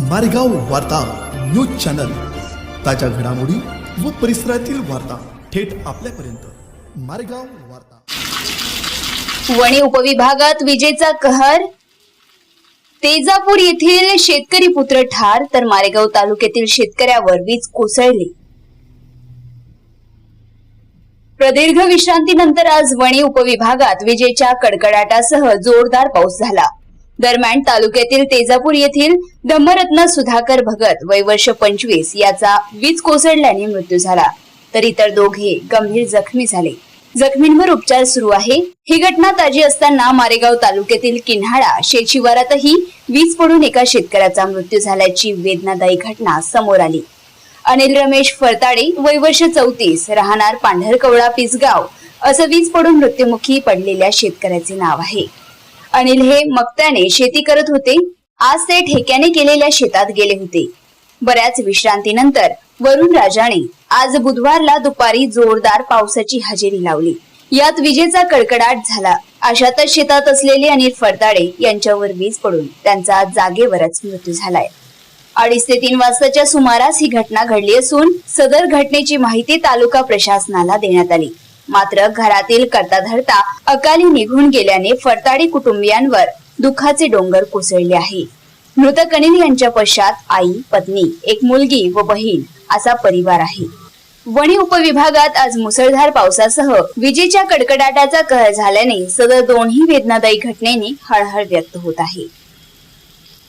मारेगाव वार्ता news channel. ताज्या घडामोडी व परिसरातील वार्ता थेट आपल्यापर्यंत. मारेगाव वार्ता. वणी उपविभागात विजेचा कहर? तेजापूर येथील शेतकरी पुत्र ठार तर मारेगाव तालुक्यातील शेतकऱ्यावर वीज कोसळली. प्रदीर्घ विश्रांतीनंतर आज वणी उपविभागात विजेच्या कडकडाटासह जोरदार पाऊस झाला. दरम्यान तालुक्यातील तेजापूर येथील धम्मरत्न सुधाकर भगत वय वर्ष पंचवीस याचा वीज कोसळल्याने मृत्यू झाला. तर इतर दोघे गंभीर जखमी झाले. जखमींवर उपचार सुरू आहे. ही घटना ताजी असताना मारेगाव तालुक्यातील किन्हाळा शेतशिवारातही वीज पडून एका शेतकऱ्याचा मृत्यू झाल्याची वेदनादायी घटना समोर आली. अनिल रमेश फरताडे वय वर्ष चौतीस राहणार पांढरकवळा पिसगाव असं वीज पडून मृत्युमुखी पडलेल्या शेतकऱ्याचे नाव आहे. अनिल हे मक्त्याने शेती करत होते. आज ते ठेक्याने केलेल्या शेतात गेले होते. बऱ्याच विश्रांतीनंतर वरुण राजाने आज बुधवारला दुपारी जोरदार पावसाची हजेरी लावली. यात विजेचा कडकडाट झाला. अशातच शेतात असलेले अनिल फरताडे यांच्यावर वीज पडून त्यांचा जागेवरच मृत्यू झालाय. अडीच ते तीन वाजताच्या सुमारास ही घटना घडली असून सदर घटनेची माहिती तालुका प्रशासनाला देण्यात आली. मात्र घरातील करता धरता अकाली निघून गेल्याने फरताडी कुटुंबियांवर दुःखाचे डोंगर कोसळले आहे. मृत अनिल यांच्या पश्चात आई पत्नी एक मुलगी व बहीण असा परिवार आहे. वणी उपविभागात आज मुसळधार पावसासह विजेच्या कडकडाटाचा कहर झाल्याने सदर दोन्ही वेदनादायी घटनेने हळहळ व्यक्त होत आहे.